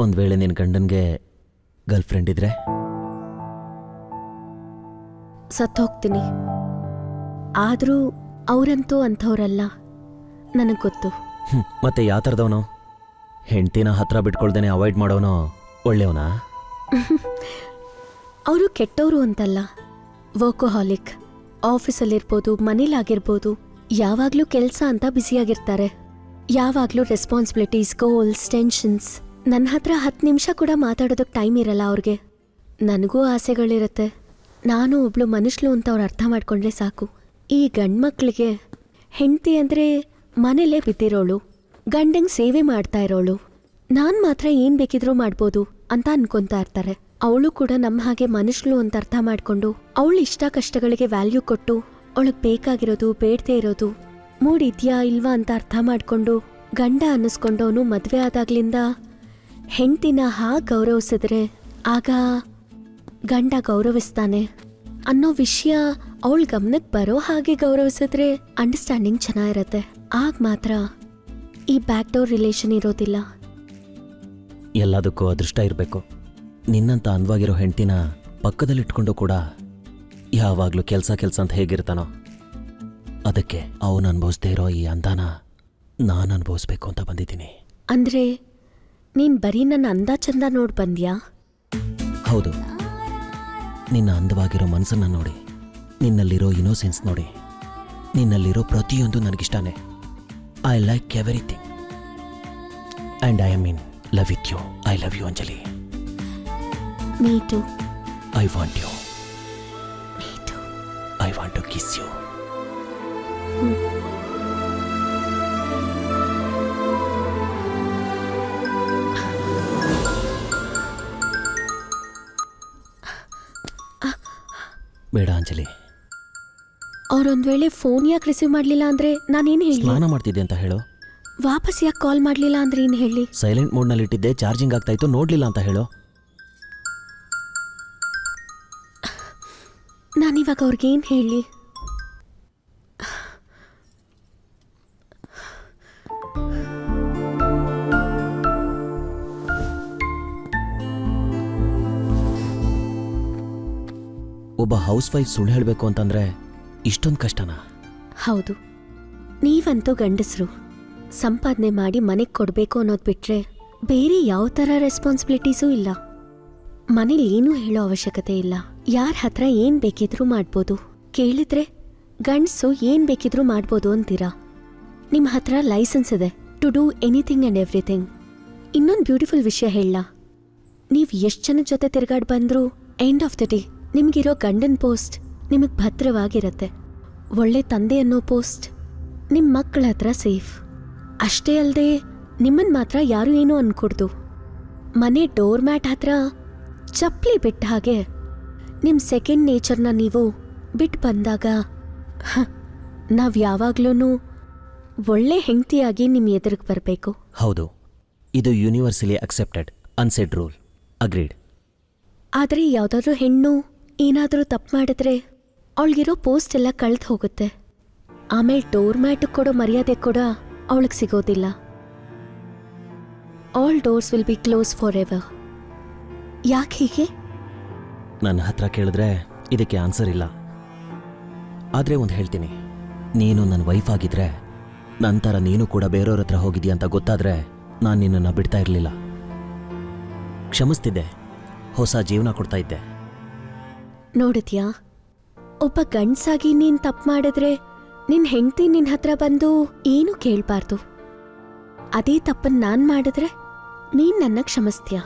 ಒಂದು ವೇಳೆ ನಿನ್ನ ಗಂಡನಿಗೆ ಗರ್ಲ್ ಫ್ರೆಂಡ್ ಇದ್ರೆ? ಸತ್ತೋಗ್ತೀನಿ. ಆದರೂ ಅವರಂತೂ ಅಂಥವ್ರಲ್ಲ ನನಗೆ ಗೊತ್ತು. ಹ್ಮ್, ಮತ್ತೆ ಯಾವ ಥರದವನು? ಹೆಂಡ್ತಿನ ಹತ್ರ ಬಿಟ್ಕೊಳ್ದೇನೆ ಅವಾಯ್ಡ್ ಮಾಡೋನು ಒಳ್ಳೆಯವನಾ? ಅವರು ಕೆಟ್ಟವರು ಅಂತಲ್ಲ. ವರ್ಕೋಹಾಲಿಕ್ ಆಫೀಸಲ್ಲಿರ್ಬೋದು ಮನೇಲಾಗಿರ್ಬೋದು ಯಾವಾಗಲೂ ಕೆಲಸ ಅಂತ ಬ್ಯುಸಿಯಾಗಿರ್ತಾರೆ. ಯಾವಾಗಲೂ ರೆಸ್ಪಾನ್ಸಿಬಿಲಿಟೀಸ್ ಗೋಲ್ಸ್ ಟೆನ್ಷನ್ಸ್ ನನ್ನ ಹತ್ರ ಹತ್ತು ನಿಮಿಷ ಕೂಡ ಮಾತಾಡೋದಕ್ಕೆ ಟೈಮ್ ಇರಲ್ಲ ಅವ್ರಿಗೆ. ನನಗೂ ಆಸೆಗಳಿರುತ್ತೆ. ನಾನು ಒಬ್ಳು ಮನುಷ್ಯಳು ಅಂತ ಅವ್ರು ಅರ್ಥ ಮಾಡ್ಕೊಂಡ್ರೆ ಸಾಕು. ಈ ಗಂಡ್ಮಕ್ಳಿಗೆ ಹೆಂಡತಿ ಅಂದರೆ ಮನೇಲೇ ಬಿದ್ದಿರೋಳು, ಗಂಡಂಗೆ ಸೇವೆ ಮಾಡ್ತಾ ಇರೋಳು. ನಾನು ಮಾತ್ರ ಏನು ಬೇಕಿದ್ರೂ ಮಾಡ್ಬೋದು ಅಂತ ಅನ್ಕೊತಾ ಇರ್ತಾರೆ. ಅವಳು ಕೂಡ ನಮ್ಮ ಹಾಗೆ ಮನುಷ್ಯಳು ಅಂತ ಅರ್ಥ ಮಾಡ್ಕೊಂಡು ಅವಳು ಇಷ್ಟ ಕಷ್ಟಗಳಿಗೆ ವ್ಯಾಲ್ಯೂ ಕೊಟ್ಟು ಅವಳಿಗೆ ಬೇಕಾಗಿರೋದು, ಬೇಡದೇ ಇರೋದು ಮೂಡಿದ್ಯಾ ಇಲ್ವಾ ಅಂತ ಅರ್ಥ ಮಾಡ್ಕೊಂಡು ಗಂಡ ಅನ್ನಿಸ್ಕೊಂಡವನು ಮದುವೆ ಆದಾಗ್ಲಿಂದ ಹೆಂಡ್ತಿನ ಹಾಗೆ ಗೌರವಿಸಿದ್ರೆ ಆಗ ಗಂಡ ಗೌರವಿಸ್ತಾನೆ. ಅನ್ನೋ ವಿಷಯ ಅವಳ ಗಮನಕ್ಕೆ ಬರೋ ಹಾಗೆ ಗೌರವಿಸಿದ್ರೆ ಅಂಡರ್ಸ್ಟ್ಯಾಂಡಿಂಗ್ ಚೆನ್ನಾಗಿರತ್ತೆ. ಆಗ ಮಾತ್ರ ಈ ಬ್ಯಾಕ್ ಡೋರ್ ರಿಲೇಷನ್ ಇರೋದಿಲ್ಲ. ಎಲ್ಲದಕ್ಕೂ ಅದೃಷ್ಟ ಇರಬೇಕು. ನಿನ್ನಂತ ಅಂದವಾಗಿರೋ ಹೆಂಡತಿನ ಪಕ್ಕದಲ್ಲಿಟ್ಕೊಂಡು ಕೂಡ ಯಾವಾಗಲೂ ಕೆಲಸ ಕೆಲಸ ಅಂತ ಹೇಗಿರ್ತಾನೋ ಅದಕ್ಕೆ ಅವನು ಅನುಭವಿಸ್ದೇ ಇರೋ ಈ ಅಂದಾನ ನಾನು ಅನುಭವಿಸ್ಬೇಕು ಅಂತ ಬಂದಿದ್ದೀನಿ. ಅಂದ್ರೆ ನೀನ್ ಬರೀ ನನ್ನ ಅಂದ ಚಂದ ನೋಡ್ ಬಂದ್ಯಾ? ಹೌದು. ನಿನ್ನ ಅಂದವಾಗಿರೋ ಮನಸ್ಸನ್ನ ನೋಡಿ ನಿನ್ನಲ್ಲಿರೋ ಇನೋಸೆನ್ಸ್ ನೋಡಿ ನಿನ್ನಲ್ಲಿರೋ ಪ್ರತಿಯೊಂದು ನನಗಿಷ್ಟಾನೆ. I like everything and I mean love with you I love you Anjali. I want you I want to kiss you ಬೇಡ ಅಂಜಲಿ. ಅವ್ರೊಂದ್ ವೇಳೆ ಫೋನ್ ಯಾಕೆ ರಿಸೀವ್ ಮಾಡ್ಲಿಲ್ಲ ಅಂದ್ರೆ ನಾನೇನ್ ಹೇಳಿ ಸ್ನಾನ ಮಾಡ್ತಿದ್ದೆ ಅಂತ ಹೇಳು. ವಾಪಸ್ ಯಾಕೆ ಕಾಲ್ ಮಾಡಲಿಲ್ಲ ಅಂದ್ರೆ ಏನು ಹೇಳಿ ಸೈಲೆಂಟ್ ಮೋಡ್ನಲ್ಲಿ ಇಟ್ಟಿದ್ದೆ ಚಾರ್ಜಿಂಗ್ ಆಗ್ತಾ ಇತ್ತು ನೋಡ್ಲಿಲ್ಲ ಅಂತ ಹೇಳು. ನಾನಿವಾಗ ಏನು ಹೇಳಿ ಒಬ್ಬ ಹೌಸ್ ವೈಫ್ ಸುಳ್ಳು ಹೇಳಬೇಕು ಅಂತಂದ್ರೆ ಇಷ್ಟೊಂದು ಕಷ್ಟನಾ? ಹೌದು. ನೀವಂತೂ ಗಂಡಸರು. ಸಂಪಾದನೆ ಮಾಡಿ ಮನೆಗೆ ಕೊಡಬೇಕು ಅನ್ನೋದು ಬಿಟ್ರೆ ಬೇರೆ ಯಾವ ಥರ ರೆಸ್ಪಾನ್ಸಿಬಿಲಿಟೀಸೂ ಇಲ್ಲ. ಮನೇಲಿ ಏನೂ ಹೇಳೋ ಅವಶ್ಯಕತೆ ಇಲ್ಲ. ಯಾರ ಹತ್ರ ಏನ್ ಬೇಕಿದ್ರೂ ಮಾಡ್ಬೋದು. ಕೇಳಿದ್ರೆ, ಗಂಡಸು ಏನ್ ಬೇಕಿದ್ರೂ ಮಾಡ್ಬೋದು ಅಂತೀರಾ? ನಿಮ್ಮ ಹತ್ರ ಲೈಸೆನ್ಸ್ ಇದೆ, to do anything and everything. ಇನ್ನೊಂದು ಬ್ಯೂಟಿಫುಲ್ ವಿಷಯ ಹೇಳ ನೀವು ಎಷ್ಟು ಜನ ಜೊತೆ ತಿರುಗಾಡಿ ಬಂದ್ರೂ ಎಂಡ್ ಆಫ್ ದ ಡೇ ನಿಮ್ಗಿರೋ ಗಂಡನ ಪೋಸ್ಟ್ ನಿಮಗೆ ಭದ್ರವಾಗಿರತ್ತೆ. ಒಳ್ಳೆ ತಂದೆ ಅನ್ನೋ ಪೋಸ್ಟ್ ನಿಮ್ಮ ಮಕ್ಕಳ ಹತ್ರ ಸೇಫ್. ಅಷ್ಟೇ ಅಲ್ಲದೆ ನಿಮ್ಮನ್ ಮಾತ್ರ ಯಾರು ಏನೂ ಅನ್ಕೊಡ್ದು. ಮನೆ ಡೋರ್ ಮ್ಯಾಟ್ ಹತ್ರ ಚಪ್ಪಲಿ ಬಿಟ್ಟ ಹಾಗೆ ನಿಮ್ಮ ಸೆಕೆಂಡ್ ನೇಚರ್ನ ನೀವು ಬಿಟ್ಟು ಬಂದಾಗ ನಾವು ಯಾವಾಗ್ಲೂ ಒಳ್ಳೆ ಹೆಂಡತಿಯಾಗಿ ನಿಮ್ಮ ಎದುರಿಗೆ ಬರಬೇಕು. ಹೌದು ಇದು universally accepted unsaid rule agreed ಆದರೆ ಯಾವುದಾದ್ರೂ ಹೆಣ್ಣು ಏನಾದರೂ ತಪ್ಪು ಮಾಡಿದ್ರೆ ಅವಳಿಗಿರೋ ಪೋಸ್ಟ್ ಎಲ್ಲ ಕಳೆದು ಹೋಗುತ್ತೆ. ಆಮೇಲೆ ಡೋರ್ ಮ್ಯಾಟ್ ಕೊಡೋ ಮರ್ಯಾದೆ ಕೂಡ ಅವಳಿಗೆ ಸಿಗೋದಿಲ್ಲ. All doors will be close forever ಯಾಕೆ ಹೀಗೆ? ನನ್ನ ಹತ್ರ ಕೇಳಿದ್ರೆ ಇದಕ್ಕೆ ಆನ್ಸರ್ ಇಲ್ಲ. ಆದರೆ ಒಂದು ಹೇಳ್ತೀನಿ. ನೀನು ನನ್ನ ವೈಫ್ ಆಗಿದ್ರೆ ನಂತರ ನೀನು ಕೂಡ ಬೇರೆಯವ್ರ ಹತ್ರ ಹೋಗಿದ್ಯಾ ಅಂತ ಗೊತ್ತಾದ್ರೆ ನಾನು ನಿನ್ನನ್ನು ಬಿಡ್ತಾ ಇರಲಿಲ್ಲ. ಕ್ಷಮಿಸ್ತಿದ್ದೆ. ಹೊಸ ಜೀವನ ಕೊಡ್ತಾ ಇದ್ದೆ. ನೋಡಿದ್ಯಾ ಒಬ್ಬ ಗಂಡ್ಸಾಗಿ ನೀನ್ ತಪ್ಪು ಮಾಡಿದ್ರೆ ನಿನ್ ಹೆಂಡತಿ ನಿನ್ ಹತ್ರ ಬಂದು ಏನು ಕೇಳ್ಬಾರ್ದು? ಅದೇ ತಪ್ಪನ್ ನಾನ್ ಮಾಡಿದ್ರೆ ನೀನ್ ನನ್ನ ಕ್ಷಮಿಸ್ತೀಯ?